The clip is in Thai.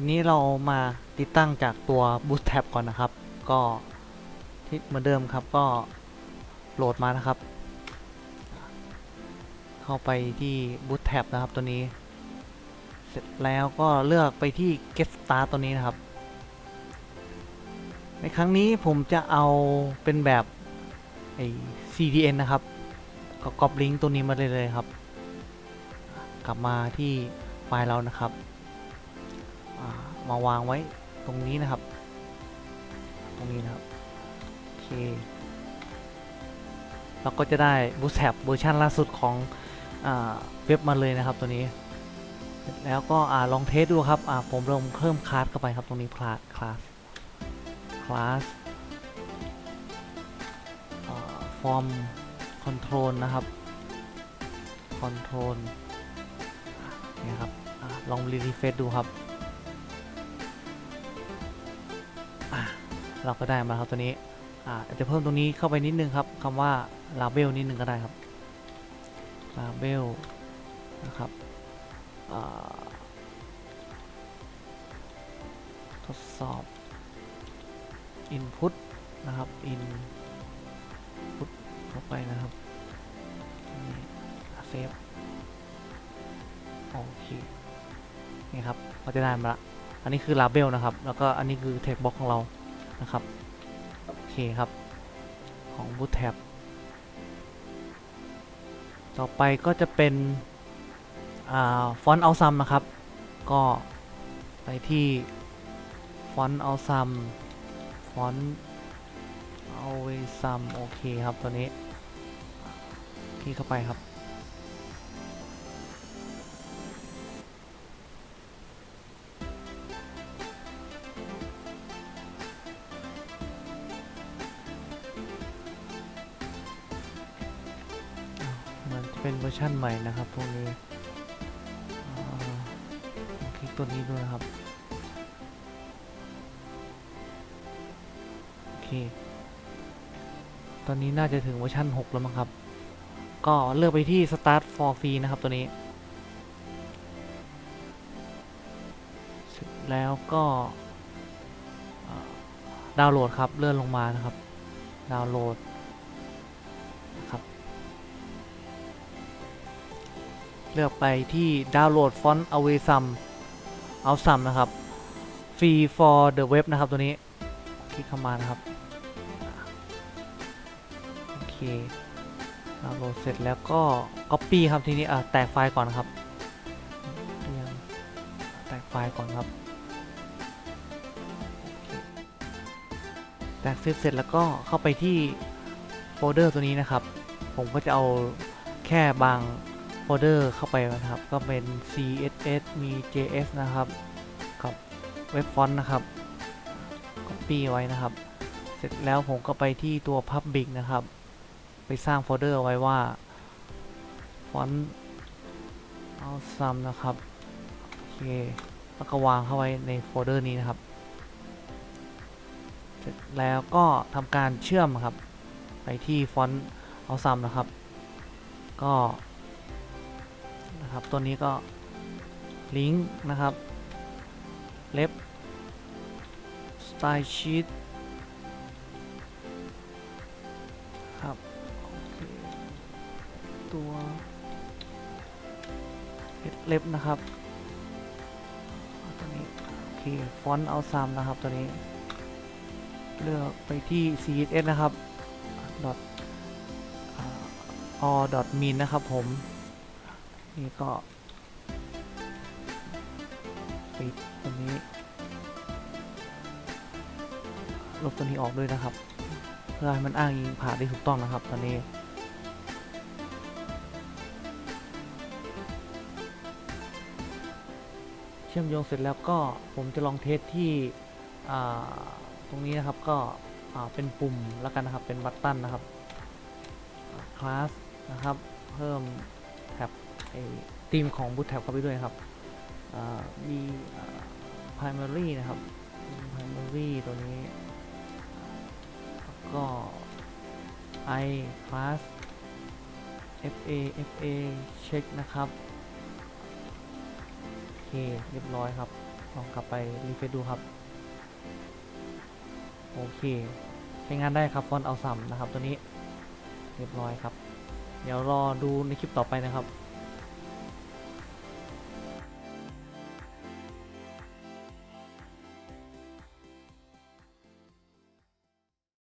ทีนี้เรามาติดตั้งจากตัว Bootstrap ก่อนนะครับ ก็ที่เหมือนเดิมครับก็โหลดมานะครับ เข้าไปที่ Bootstrap นะครับตัวนี้ เสร็จแล้วก็เลือกไปที่ Get Start ตัวนี้นะครับ ในครั้งนี้ผมจะเอาเป็นแบบไอ้ CDN นะครับ ก็ก๊อปลิงก์ตัวนี้มาเลยเลยครับ กลับมาที่ไฟล์เรานะครับ มาวางไว้ตรงนี้นะครับ ตรงนี้นะครับโอเคเราก็จะได้ Bootstrap เวอร์ชันล่าสุดของเว็บมาเลยนะครับตัวนี้ แล้วก็อ่าลองเทสดูครับอ่าผมลองเพิ่มคลาสเข้าไปครับตรงนี้คลาสคลาสคลาสฟอร์มคอนโทรลนะครับคอนโทรลนี่ครับอลองรีเฟซดูครับ เราก็ได้มาแล้วครับตัวนี้อ่าจจะเพิ่มตรงนี้เข้าไปนิดนึงครับคำว่า label นิดนึงก็ได้ครับ label นะครับทดสอบ input นะครับ input เข้าไปนะครับนี่เซฟโอเคนี่ครับก็จะได้มาละ อันนี้คือ label นะครับ แล้วก็อันนี้คือ text box ของเรานะครับ โอเคครับ ของ bootstrap ต่อไปก็จะเป็นอ่าฟอนต์เอาซัมนะครับ ก็ไปที่ฟอนต์เอาซัมฟอนต์เอาไว้ซัมโอเคครับตัวนี้คลิกเข้าไปครับ เป็นเวอร์ชั่นใหม่นะครับพวกนี้คลิกตัวนี้ด้วยนะครับ โอเค ตอนนี้น่าจะถึงเวอร์ชัน6 แล้วมั้งครับ ก็เลือกไปที่ start for free นะครับตัวนี้ เสร็จแล้วก็ดาวน์โหลดครับ เลื่อนลงมานะครับ ดาวน์โหลด เลือกไปที่ดาวน์โหลดฟอนต์ away sum เอา sum นะครับ free for the web นะครับตัวนี้ คลิกเข้ามานะครับ โอเคดาวน์โหลดเสร็จแล้วก็ copy ครับทีนี้อะแตกไฟล์ก่อนนะครับเรียงแตกไฟล์ก่อนครับ แตกเสร็จเสร็จแล้วก็เข้าไปที่โฟลเดอร์ตัวนี้นะครับ ผมก็จะเอาแค่บาง โฟลเดอร์เข้าไปนะครับ ก็เป็น CSS มี JS นะครับ กับเว็บฟอนต์นะครับ copy ไว้นะครับ เสร็จแล้วผมก็ไปที่ตัว Public นะครับ ไปสร้างโฟลเดอร์ไว้ว่าฟอนต์เอาซัมนะครับ โอเค แล้วก็วางเข้าไว้ในโฟลเดอร์นี้นะครับ เสร็จแล้วก็ทำการเชื่อมครับ ไปที่ฟอนต์เอาซัมนะครับ ก็ นะครับ ตัวนี้ก็ลิงก์นะครับเล็บ style sheet ครับตัวเล็บนะครับตัวนี้โอเคฟอนต์เอาซัมนะครับตัวนี้ เลือกไปที่ css นะครับ dot อ่า all dot min นะครับผม นี่ก็ ปิดตัวนี้ ลบตัวนี้ออกด้วยนะครับ เพื่อให้มันอ้างอิงผ่านได้ถูกต้องนะครับ ตอนนี้เชื่อมโยงเสร็จแล้วก็ผมจะลองเทสที่ตรงนี้นะครับก็เป็นปุ่มแล้วกันนะครับเป็นบัตตันนะครับคลาสนะครับ เพิ่มแท็บ ไอ้ธีมของ Bootstrap เข้าไปด้วยครับมีอ่า primary นะครับ primary ตัวนี้แล้วก็ i class fa fa check นะครับโอเคเรียบร้อยครับ ลองกลับไปรีเฟซดูครับ โอเค ใช้งานได้ครับฟอนต์เอาซัมนะครับตัวนี้ เรียบร้อยครับ เดี๋ยวรอดูในคลิปต่อไปนะครับ